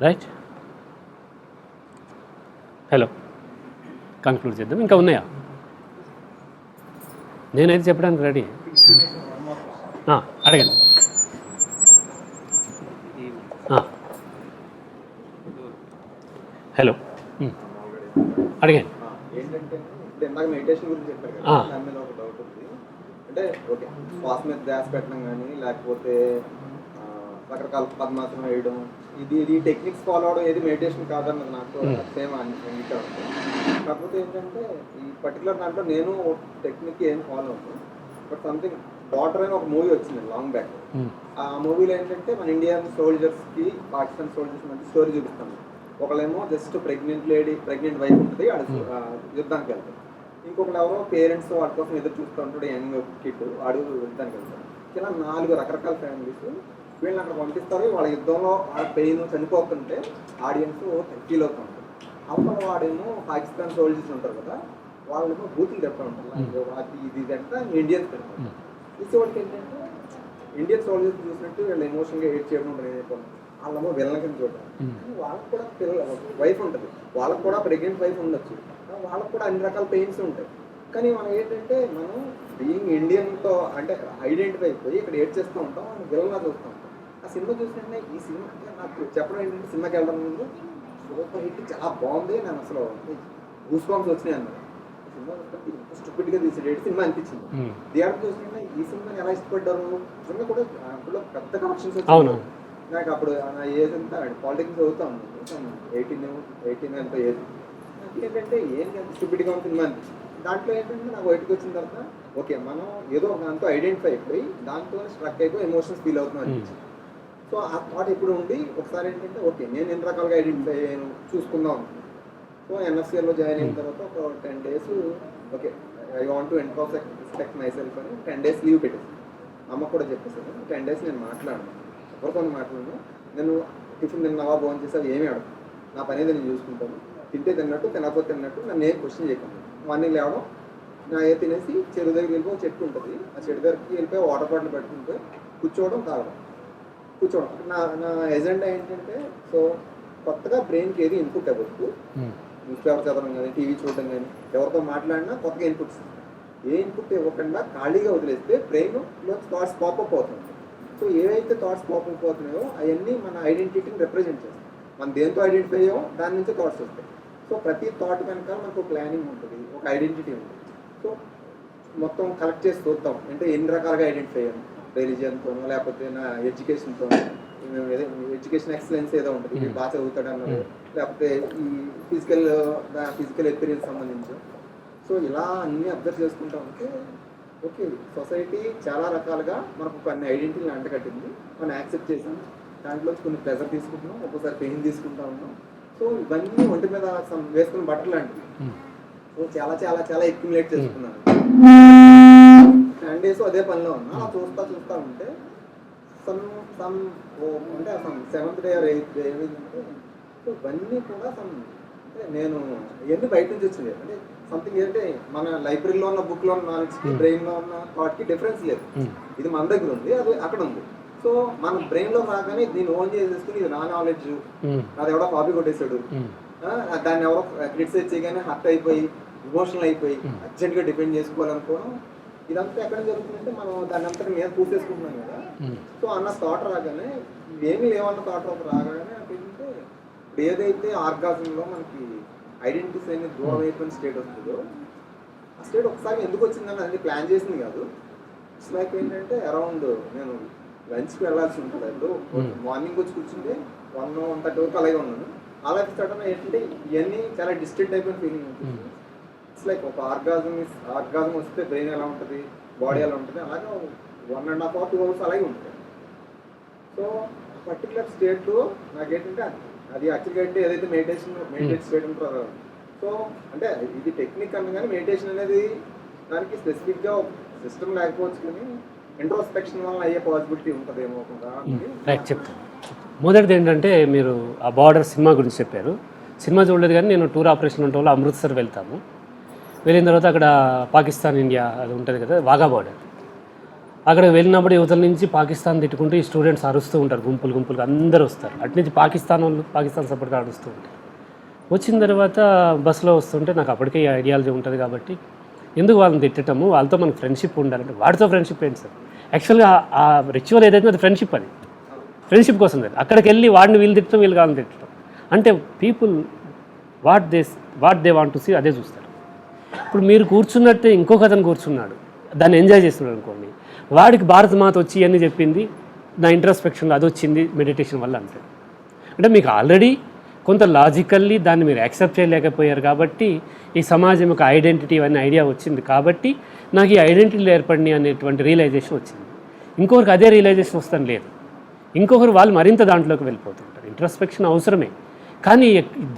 Right hello conclude చేద్దాం. ఇంకా ఉన్నాయా? నేనైతే చెప్పడానికి రెడీ అడగండి. Hello um. అడగండి. అంటే ఓకే శ్వాస మీద ధ్యాస పెట్టడం కానీ లేకపోతే రకరకాల పద్మాసనం వేయడం. ఇది ఇది టెక్నిక్స్ ఫాలో అవడం ఏది మెడిటేషన్ కాదన్నది నాకు Hmm. సేమ్ ఉంది. కాకపోతే ఏంటంటే ఈ పర్టికులర్ దాంట్లో నేను టెక్నిక్ ఏం ఫాలో అవుతాను బట్ సంథింగ్ డాటర్ అని ఒక మూవీ వచ్చింది లాంగ్ బ్యాక్ ఉమ్. ఆ మూవీలో ఏంటంటే మన ఇండియన్ సోల్జర్స్కి పాకిస్తాన్ సోల్జర్స్ మధ్య స్టోరీ చూపిస్తాను ఒకళ్ళేమో just pregnant lady pregnant wife ఉంటుంది యుద్ధానికి వెళ్తారు. ఇంకొకళ్ళు ఎవరో పేరెంట్స్ వాడి కోసం ఎదురు చూస్తూ ఉంటాడు యంగ్ కిడ్ వాడు యుద్ధానికి వెళ్తాడు. ఇలా నాలుగు రకరకాల ఫ్యామిలీస్ వీళ్ళని అక్కడ పంపిస్తారు. వాళ్ళ యుద్ధంలో వాళ్ళ పెయిన్ చనిపోతుంటే ఆడియన్స్ ఫీల్ ఉంటారు. అప్పుడు వాడేమో పాకిస్తాన్ సోల్జర్స్ ఉంటారు కదా వాళ్ళేమో బూతులు చెప్తా ఉంటారు. అది ఇది ఇది అంటే ఇండియన్స్ పెడతారు. చూసేవాళ్ళకి ఏంటంటే ఇండియన్ సోల్జర్స్ చూసినట్టు వీళ్ళు ఎమోషన్గా ఏడ్ చేయడం ఉంటుంది ఏదైతే వాళ్ళేమో కింద చూడడం. వాళ్ళకి కూడా పిల్ల వైఫ్ ఉంటుంది. వాళ్ళకి కూడా ప్రెగ్నెంట్ వైఫ్ ఉండొచ్చు. వాళ్ళకి కూడా అన్ని రకాల పెయిన్స్ ఉంటాయి. కానీ మనం ఏంటంటే మనం బీయింగ్ ఇండియన్తో అంటే ఐడెంటిఫై అయిపోయి ఇక్కడ ఏడ్ చేస్తూ ఉంటాం మనం విలన్గా చూస్తూ ఉంటాం. ఆ సినిమా చూసినట్టే ఈ సినిమా నాకు చెప్పడం ఏంటంటే సినిమాకి వెళ్ళడం ముందు సూపర్ హిట్ చాలా బాగుంది నేను అసలు గూస్ బాంబ్స్ వచ్చినాయి అన్నమాట. ఈ సినిమా స్టూపిడ్గా తీసేటట్టు సినిమా అనిపించింది. థియేటర్ చూసినా ఈ సినిమాని ఎలా ఇష్టపడ్డారు? నిజంగా కూడా అందులో పెద్ద కనెక్షన్స్ అవును. నాకు అప్పుడు నా ఏజ్ అంతా పాలిటిక్స్ చదువుతా ఉన్నాను ఎయిటీన్ ఎయిటీన్ ఎంత ఏజ్. నాకు ఏంటంటే ఏం స్టూపిడ్గా ఉంది సినిమా అనిపించింది. దాంట్లో ఏంటంటే నాకు బయటకు వచ్చిన తర్వాత ఓకే మనం ఏదో దాంతో ఐడెంటిఫై అయిపోయి దాంతో స్ట్రక్ అయిపోయి ఎమోషన్స్ ఫీల్ అవుతున్నాం అనిపించింది సో ఆ థాట్ ఎప్పుడు ఉండి ఒకసారి ఏంటంటే ఓకే నేను ఎన్ని రకాలుగా ఐడెంటిఫై అయ్యాను చూసుకుందాం. సో ఎన్ఎస్సీలో జాయిన్ అయిన తర్వాత ఒక ten days okay I want to inspect myself అని టెన్ డేస్ లీవ్ పెట్టేసి అమ్మ కూడా చెప్పేసాను టెన్ డేస్ నేను మాట్లాడను ఎవరితో మాట్లాడను నేను టిఫిన్ తిన్నావా భోజనం చేసావు ఏమీ అడగను. నా పని నేను చూసుకుంటాను. తింటే తిన్నట్టు తినకపోతే తిన్నట్టు నన్ను ఏం క్వశ్చన్ చేయకుండా. మార్నింగ్ లేవడం నా ఏ తినేసి చెరువు దగ్గరికి వెళ్ళిపో చెట్టు ఉంటుంది. ఆ చెట్టు దగ్గరికి వెళ్ళిపోయి వాటర్ బాటిల్ పెట్టుకుంటే కూర్చోవడం తాగడం కూర్చోవడం. నా నా ఎజెండా ఏంటంటే సో కొత్తగా బ్రెయిన్కి ఏది ఇన్పుట్ ఉమ్. న్యూస్ పేపర్ చదవడం కానీ టీవీ చూడడం కానీ ఎవరితో మాట్లాడినా కొత్తగా ఇన్పుట్స్ ఏ ఇన్పుట్ ఇవ్వకుండా ఖాళీగా వదిలేస్తే బ్రెయిన్లో థాట్స్ పాపప్ అవుతుంది. సో ఏవైతే థాట్స్ పాపప్ అవుతున్నాయో అవన్నీ మన ఐడెంటిటీని రిప్రజెంట్ చేస్తాయి. మనం దేంతో ఐడెంటిఫై అయ్యామో దాని నుంచి థాట్స్ వస్తాయి. సో ప్రతి థాట్ వెనక మనకు ప్లానింగ్ ఉంటుంది ఒక ఐడెంటిటీ ఉంటుంది. సో మొత్తం కలెక్ట్ చేసి చూద్దాం. అంటే ఎన్ని రకాలుగా ఐడెంటిఫై అయ్యాను రిలీజియన్తోనో లేకపోతే నా ఎడ్యుకేషన్తోనో ఎడ్యుకేషన్ ఎక్సలెన్స్ ఏదో ఉంటుంది. వీడు బాగా చదువుతాడు అన్నది లేకపోతే ఈ ఫిజికల్ ఫిజికల్ ఎక్స్పీరియన్స్ సంబంధించి. సో ఇలా అన్ని అబ్జర్వ్ చేసుకుంటా. ఉంటే ఓకే. సొసైటీ చాలా రకాలుగా మనకు కొన్ని ఐడెంటిటీని అంటగట్టింది. మనం యాక్సెప్ట్ చేసాం. దాంట్లో కొన్ని ప్రెజర్ తీసుకుంటున్నాం. ఒక్కోసారి పెయిన్ తీసుకుంటా ఉన్నాం. సో ఇవన్నీ ఒంటి మీద వేసుకున్న బట్టలు లాంటివి చాలా చాలా చాలా ఎక్యుములేట్ చేసుకున్నాను. టెన్ డేస్ అదే పనిలో ఉన్నా. అలా చూస్తా చూస్తా ఉంటే సమ్ సమ్ అంటే some seventh day or eighth day ఏమైందంటే ఇవన్నీ కూడా సమ్ అంటే నేను ఇవన్నీ బయట నుంచి వచ్చింది అంటే సంథింగ్ ఏంటంటే మన లైబ్రరీలో ఉన్న బుక్లో ఉన్న నాలెడ్జ్కి బ్రెయిన్లో ఉన్న థాట్కి డిఫరెన్స్ లేదు. ఉమ్. ఇది మన దగ్గర ఉంది అది అక్కడ ఉంది. సో మన బ్రెయిన్లో రాగానే దీన్ని ఓన్ చేసేసుకుని ఇది నా నాలెడ్జ్ ఉమ్. నాది ఎవడో కాపీ కొట్టేశాడు. దాన్ని ఎవరో క్రిటిసైజ్ చేయగానే హర్ట్ అయిపోయి ఇమోషనల్ అయిపోయి అర్జెంట్గా డిపెండ్ చేసుకోవాలనుకోవడం ఇదంతా ఎక్కడ జరుగుతుందంటే మనం దాన్ని అంతా మీద పూసేసుకుంటున్నాం కదా ఉమ్. సో అన్న థాట్ రాగానే ఏమి లేవన్న థాట్ ఒక రాగానే ఏంటంటే ఇప్పుడు ఏదైతే ఆర్గాజంలో మనకి ఐడెంటిటీస్ అనేది దూరం అయిపోయిన స్టేట్ వస్తుందో ఆ స్టేట్ ఒకసారి ఎందుకు వచ్చిందని అది ప్లాన్ చేసింది కాదు ఇట్స్ లైక్ ఏంటంటే అరౌండ్ నేను లంచ్కి వెళ్ళాల్సి ఉంటుంది Hmm. మార్నింగ్ వచ్చి కూర్చుంటే వన్ వన్ థర్టీ వరకు అలాగే ఉన్నాను అలా సడన్ ఏంటంటే ఇవన్నీ చాలా డిస్టెంట్ అయిపోయిన ఫీలింగ్ ఉంటుంది Hmm. ఇట్స్ లైక్ ఒక ఆర్గాజం ఆర్గాజం వస్తే బ్రెయిన్ ఎలా ఉంటుంది? బాడీ ఎలా ఉంటుంది? అలాగే one and half hour two hours అలాగే ఉంటుంది. సో పర్టికులర్ స్టేట్లో నాకేంటంటే అది యాక్చువల్గా అంటే ఏదైతే మెడిటేషన్ మెడిటేట్ స్టేట్ ఉంటారో సో అంటే ఇది టెక్నిక్ అన్న కానీ మెడిటేషన్ అనేది దానికి స్పెసిఫిక్గా సిస్టమ్ లేకపోవచ్చు కానీ ఇంట్రోస్పెక్షన్ వల్ల అయ్యే పాసిబిలిటీ ఉంటుందేమో రైట్ చెప్తాను. మొదటిది ఏంటంటే మీరు ఆ బార్డర్ సినిమా గురించి చెప్పారు. సినిమా చూడలేదు కానీ నేను టూర్ ఆపరేషన్ ఉంటే వాళ్ళు అమృత్సర్ వెళ్తాము. వెళ్ళిన తర్వాత అక్కడ పాకిస్తాన్ ఇండియా అది ఉంటుంది కదా వాఘా బార్డర్. అక్కడ వెళ్ళినప్పుడు యువతల నుంచి పాకిస్తాన్ తిట్టుకుంటూ ఈ స్టూడెంట్స్ అరుస్తూ ఉంటారు గుంపులు గుంపులు అందరూ వస్తారు. అటు నుంచి పాకిస్తాన్ వాళ్ళు పాకిస్తాన్ సపోర్ట్గా అరుస్తూ ఉంటారు. వచ్చిన తర్వాత బస్సులో వస్తుంటే నాకు అప్పటికే ఈ ఐడియాలజీ ఉంటుంది కాబట్టి ఎందుకు వాళ్ళని తిట్టడము? వాళ్ళతో మనకు ఫ్రెండ్షిప్ ఉండాలంటే వాడితో ఫ్రెండ్షిప్ ఏంటి సార్? యాక్చువల్గా ఆ రిచువల్ ఏదైతే అది ఫ్రెండ్షిప్ అది. ఫ్రెండ్షిప్ కోసం అది అక్కడికి వెళ్ళి వాడిని వీళ్ళు తిట్టడం వీళ్ళు కావాలని తిట్టడం. అంటే people what they what they want to see అదే చూస్తారు. ఇప్పుడు మీరు కూర్చున్నట్టే ఇంకొక అతను కూర్చున్నాడు. దాన్ని ఎంజాయ్ చేస్తున్నాడు అనుకోండి. వాడికి భారత మాత వచ్చి అని చెప్పింది నా ఇంట్రస్పెక్షన్ అది వచ్చింది మెడిటేషన్ వల్ల అంతే. అంటే మీకు ఆల్రెడీ కొంత లాజికల్లీ దాన్ని మీరు యాక్సెప్ట్ చేయలేకపోయారు కాబట్టి ఈ సమాజం యొక్క ఐడెంటిటీ అనే ఐడియా వచ్చింది కాబట్టి నాకు ఈ ఐడెంటిటీలు ఏర్పడినాయి అనేటువంటి రియలైజేషన్ వచ్చింది. ఇంకొకరికి అదే రియలైజేషన్ వస్తాను లేదు. ఇంకొకరు వాళ్ళు మరింత దాంట్లోకి వెళ్ళిపోతుంటారు. ఇంట్రస్పెక్షన్ అవసరమే. కానీ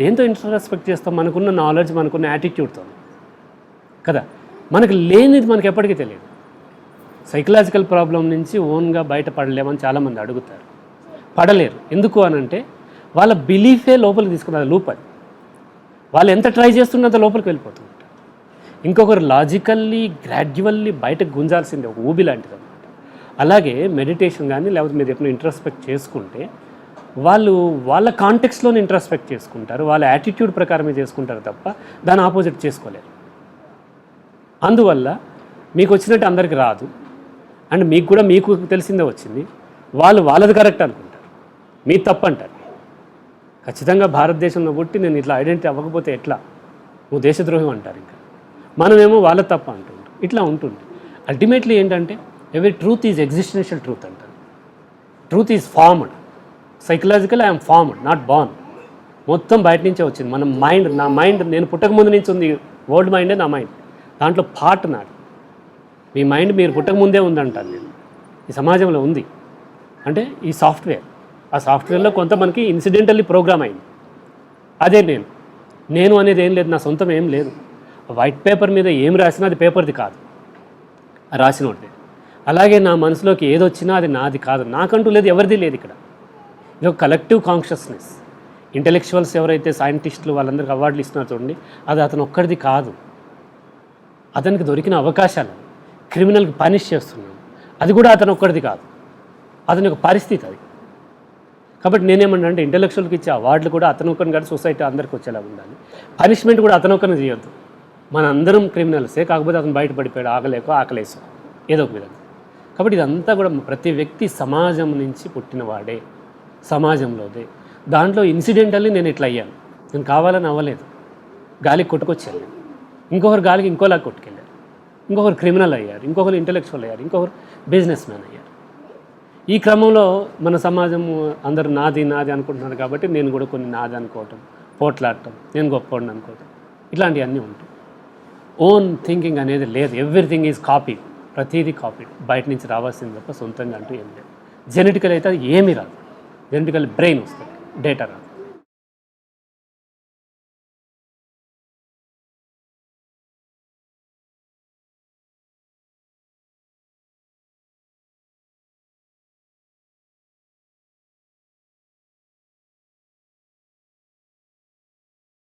దేంతో ఇంట్రస్పెక్ట్ చేస్తాం? మనకున్న నాలెడ్జ్ మనకున్న యాటిట్యూడ్తో కదా? మనకు లేనిది మనకు ఎప్పటికీ తెలియదు. సైకలాజికల్ ప్రాబ్లం నుంచి ఓన్గా బయటపడలేమని చాలామంది అడుగుతారు. పడలేరు. ఎందుకు అని అంటే వాళ్ళ బిలీఫే లోపలికి తీసుకున్నది లూప్ అది. వాళ్ళు ఎంత ట్రై చేస్తున్నంత లోపలికి వెళ్ళిపోతుంటారు ఇంకొకరు లాజికల్లీ గ్రాడ్యువల్లీ బయటకు గుంజాల్సిందే ఒక ఊబి లాంటిది అనమాట అలాగే మెడిటేషన్ కానీ లేకపోతే మీరు ఎప్పుడు ఇంట్రస్పెక్ట్ చేసుకుంటే వాళ్ళు వాళ్ళ కాంటెక్స్లోనే ఇంట్రస్పెక్ట్ చేసుకుంటారు వాళ్ళ యాటిట్యూడ్ ప్రకారమే చేసుకుంటారు తప్ప దాని ఆపోజిట్ చేసుకోలేరు. అందువల్ల మీకు వచ్చినట్టు అందరికి రాదు. అండ్ మీకు కూడా మీకు తెలిసిందే వచ్చింది. వాళ్ళు వాళ్ళది కరెక్ట్ అనుకుంటారు. మీ తప్పు అంటారు ఖచ్చితంగా భారతదేశంలో పుట్టి నేను ఇట్లా ఐడెంటిటీ అవ్వకపోతే ఎట్లా? నువ్వు దేశద్రోహం అంటారు ఇంకా. మనమేమో వాళ్ళ తప్ప అంటుంటాం. ఇట్లా ఉంటుంది. అల్టిమేట్లీ ఏంటంటే ఎవరి ట్రూత్ ఈజ్ ఎగ్జిస్టెన్షియల్ ట్రూత్ అంటారు. Truth is formed. Psychological I'm formed not born మొత్తం బయట నుంచే వచ్చింది. మన మైండ్ నా మైండ్ నేను పుట్టక ముందు నుంచి ఉంది. వరల్డ్ మైండే నా మైండ్. దాంట్లో పార్ట్ నాది. మీ మైండ్ మీరు పుట్టక ముందే ఉందంటాను నేను. ఈ సమాజంలో ఉంది. అంటే ఈ సాఫ్ట్వేర్. ఆ సాఫ్ట్వేర్లో కొంత మనకి ఇన్సిడెంటల్లీ ప్రోగ్రామ్ అయింది. అదే నేను. నేను అనేది ఏం లేదు నా సొంతం ఏం లేదు. వైట్ పేపర్ మీద ఏం రాసినా అది పేపర్ది కాదు. ఆ రాసినోడిది. అలాగే నా మనసులోకి ఏదొచ్చినా అది నాది కాదు. నాకంటూ లేదు ఎవరిది లేదు ఇక్కడ. ఇది ఒక కలెక్టివ్ కాన్షియస్నెస్ ఇంటెలెక్చువల్స్ ఎవరైతే సైంటిస్టులు వాళ్ళందరికీ అవార్డులు ఇస్తున్నారు చూడండి అది అతను ఒక్కడిది కాదు. అతనికి దొరికిన అవకాశాలు క్రిమినల్కి పనిష్ చేస్తున్నాడు. అది కూడా అతను ఒక్కడిది కాదు. అతని యొక్క పరిస్థితి అది. కాబట్టి నేనేమన్నా అంటే ఇంటలెక్చువల్కి ఇచ్చే అవార్డులు కూడా అతను ఒక్కరిని కాదు సొసైటీ అందరికీ వచ్చేలా ఉండాలి. పనిష్మెంట్ కూడా అతను ఒకరిని చేయొద్దు. మన అందరం క్రిమినల్సే కాకపోతే అతను బయటపడిపోయాడు ఆగలేకో ఆకలేసో ఏదో ఒక విధంగా. కాబట్టి ఇదంతా కూడా ప్రతి వ్యక్తి సమాజం నుంచి పుట్టినవాడే సమాజంలోదే. దాంట్లో ఇన్సిడెంటల్లీ నేను ఇట్లా అయ్యాను. నేను కావాలని అవ్వలేదు. గాలికి కొట్టుకొచ్చాను నేను ఇంకొకరు గాలికి ఇంకోలా కొట్టుకెళ్ళారు. ఇంకొకరు క్రిమినల్ అయ్యారు. ఇంకొకరు ఇంటలెక్చువల్ అయ్యారు. ఇంకొకరు బిజినెస్ మ్యాన్ అయ్యారు. ఈ క్రమంలో మన సమాజం అందరూ నాది నాది అనుకుంటున్నారు కాబట్టి నేను కూడా కొన్ని నాది అనుకోవటం పోట్లాడటం నేను గొప్పవాడిని అనుకోవటం. ఇట్లాంటివన్నీ ఉంటాయి. ఓన్ థింకింగ్ అనేది లేదు. ఎవ్రీథింగ్ ఈజ్ కాపీ ప్రతిదీ కాపీ బయట నుంచి రావాల్సింది తప్ప సొంతంగా అంటూ ఏం లేదు. జెనెటికల్ అయితే అది ఏమీ రాదు. జెనెటికల్ బ్రెయిన్ వస్తుంది. డేటా రాదు.